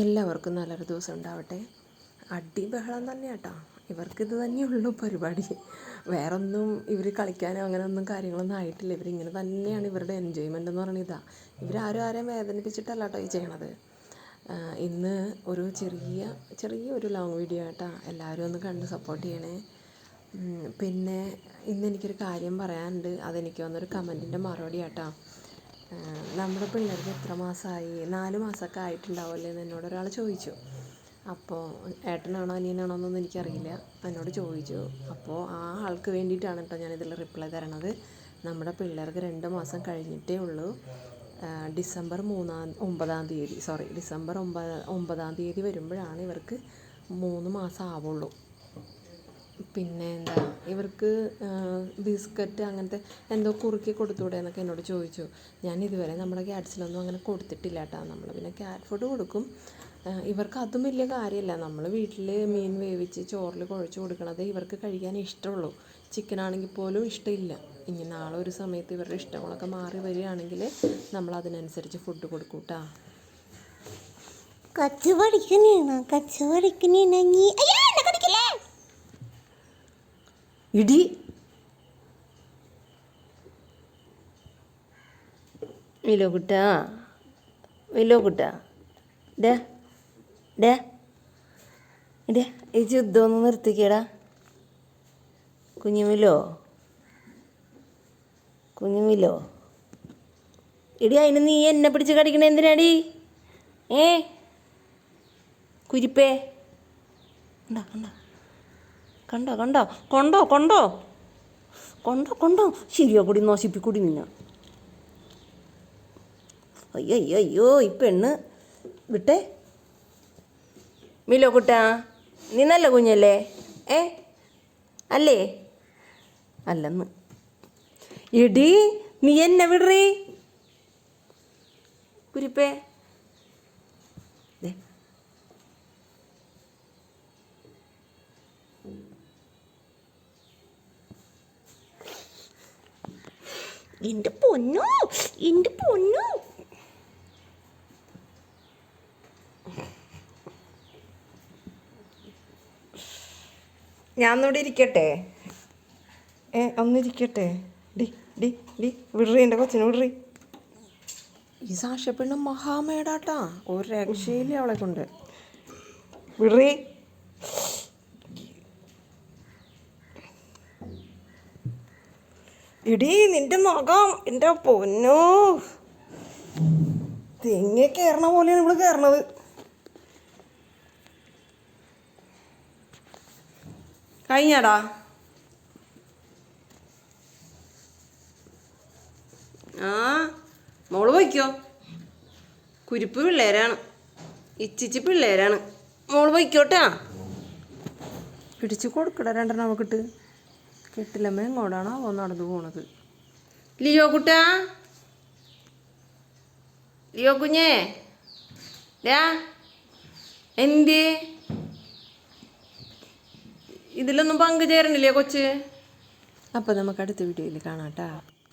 എല്ലാവർക്കും നല്ലൊരു ദിവസം ഉണ്ടാവട്ടെ. അടി ബഹളം തന്നെ കേട്ടോ ഇവർക്ക് ഇത് തന്നെയുള്ളൂ പരിപാടി. വേറൊന്നും ഇവർ കളിക്കാനോ അങ്ങനെ ഒന്നും കാര്യങ്ങളൊന്നും ആയിട്ടില്ല. ഇവരിങ്ങനെ തന്നെയാണ് ഇവരുടെ എൻജോയ്മെന്റ് എന്ന് പറയുന്നത് ഇതാ. ഇവരാരും ആരെയും വേദനിപ്പിച്ചിട്ടല്ല കേട്ടോ ഈ ചെയ്യണത്. ഇന്ന് ഒരു ചെറിയ ചെറിയൊരു ലോങ് വീഡിയോ ആയിട്ടാ എല്ലാവരും ഒന്ന് കണ്ട് സപ്പോർട്ട് ചെയ്യണേ. പിന്നെ ഇന്ന് എനിക്കൊരു കാര്യം പറയാനുണ്ട്. അതെനിക്ക് വന്നൊരു കമന്റിന്റെ മറുപടി ആഹ് നമ്മുടെ പിള്ളേർക്ക് എത്ര മാസമായി? നാല് മാസമൊക്കെ ആയിട്ടുണ്ടാവുമല്ലേ എന്ന് എന്നോട് ഒരാൾ ചോദിച്ചു. അപ്പോൾ ഏട്ടനാണോ അനിയനാണോ എന്നൊന്നും എനിക്കറിയില്ല. എന്നോട് ചോദിച്ചു. അപ്പോൾ ആ ആൾക്ക് വേണ്ടിയിട്ടാണ് കേട്ടോ ഞാനിതിൽ റിപ്ലൈ തരണത്. നമ്മുടെ പിള്ളേർക്ക് രണ്ട് മാസം കഴിഞ്ഞിട്ടേ ഉള്ളൂ. ഡിസംബർ മൂന്നാം ഒമ്പതാം തീയതി സോറി ഡിസംബർ ഒമ്പത് ഒമ്പതാം തീയതി വരുമ്പോഴാണ് ഇവർക്ക് മൂന്ന് മാസം ആവുള്ളൂ. പിന്നെ എന്താ ഇവർക്ക് ബിസ്ക്കറ്റ് അങ്ങനത്തെ എന്തോ കുറുക്കി കൊടുത്തൂടെ എന്നൊക്കെ എന്നോട് ചോദിച്ചു. ഞാൻ ഇതുവരെ നമ്മുടെ ക്യാറ്റ്സിനൊന്നും അങ്ങനെ കൊടുത്തിട്ടില്ല കേട്ടോ നമ്മൾ പിന്നെ ക്യാറ്റ് ഫുഡ് കൊടുക്കും. ഇവർക്ക് അതും വലിയ കാര്യമല്ല നമ്മൾ വീട്ടിൽ മീൻ വേവിച്ച് ചോറിൽ കുഴച്ച് കൊടുക്കണത് ഇവർക്ക് കഴിക്കാൻ ഇഷ്ടമുള്ളൂ ചിക്കൻ ആണെങ്കിൽ പോലും ഇഷ്ടമില്ല. ഇനി നാളെ ഒരു സമയത്ത് ഇവരുടെ ഇഷ്ടങ്ങളൊക്കെ മാറി വരികയാണെങ്കിൽ നമ്മൾ അതിനനുസരിച്ച് ഫുഡ് കൊടുക്കും കേട്ടോ കച്ചു പഠിക്കണേണ് കച്ചു പഠിക്കണേണ് നീ അയ്യോ എന്നെ കടിക്കല്ലേ ഇടി. വിലോ കുട്ടാ. വിലോ കുട്ടാ. Day day. ഡേ ഈ യുദ്ധമൊന്ന് നിർത്തിക്കടാ നിർത്തിക്കേടാ. കുഞ്ഞുമിലോ? കുഞ്ഞുമിലോ? എടി അതിന് നീ എന്നെ പിടിച്ച് കടിക്കണ എന്തിനാടി? ഏ? കുരിപ്പേ. കണ്ടോ കണ്ടോ? കണ്ടോ കണ്ടോ? കൊണ്ടോ കൊണ്ടോ? കൊണ്ടോ കൊണ്ടോ? ശരിയോ കൂടി നശിപ്പിക്കൂടി നിന്ന. അയ്യോ അയ്യോ അയ്യോ ഈ പെണ്ണ്. വിട്ടേ. മിലോ കുട്ടാ നീ നല്ല കുഞ്ഞല്ലേ? ഏ? അല്ലേ? അല്ലെന്ന്. എടി നീ എന്നെ വിടറി. കുരിപ്പേ. എന്റെ പൊന്നു? എന്റെ പൊന്നു? ഞാൻ ഒന്നുകൂടി ഇരിക്കട്ടെ. ഏ ഒന്നിരിക്കട്ടെ ഡി ഡി ഡി വിടറി എന്റെ കൊച്ചിനെ വിടറി. ഈ സാക്ഷ്യപ്പെണ്ണ് മഹാമേടാട്ടാ. ഒരു രക്ഷയില്ല അവളെ കൊണ്ട്. വിടറി. ഇടി നിന്റെ മകം എന്റെ പൊന്നോ. തെങ്ങ കയറണ പോലെയാണ് ഇവൾ കയറണത് കഴിഞ്ഞാടാ. ആ മോൾ പോയിക്കോ. കുരിപ്പ് പിള്ളേരാണ്. ഇച്ചിച്ച് പിള്ളേരാണ്. മോൾ പോയിക്കോട്ടാ. പിടിച്ചു കൊടുക്കട രണ്ടെണ്ണം അവക്കിട്ട്. കെട്ടില്ലമ്മ എങ്ങോട്ടാണോ അവൻ നടന്നു പോണത്? ലിയോ കുട്ട? ലിയോ കുഞ്ഞേ? ഡാ എന്തേ? ഇതിലൊന്നും പങ്കുചേരണില്ലേ കൊച്ച്? അപ്പോൾ നമുക്ക് അടുത്ത വീഡിയോയിൽ കാണാം കേട്ടോ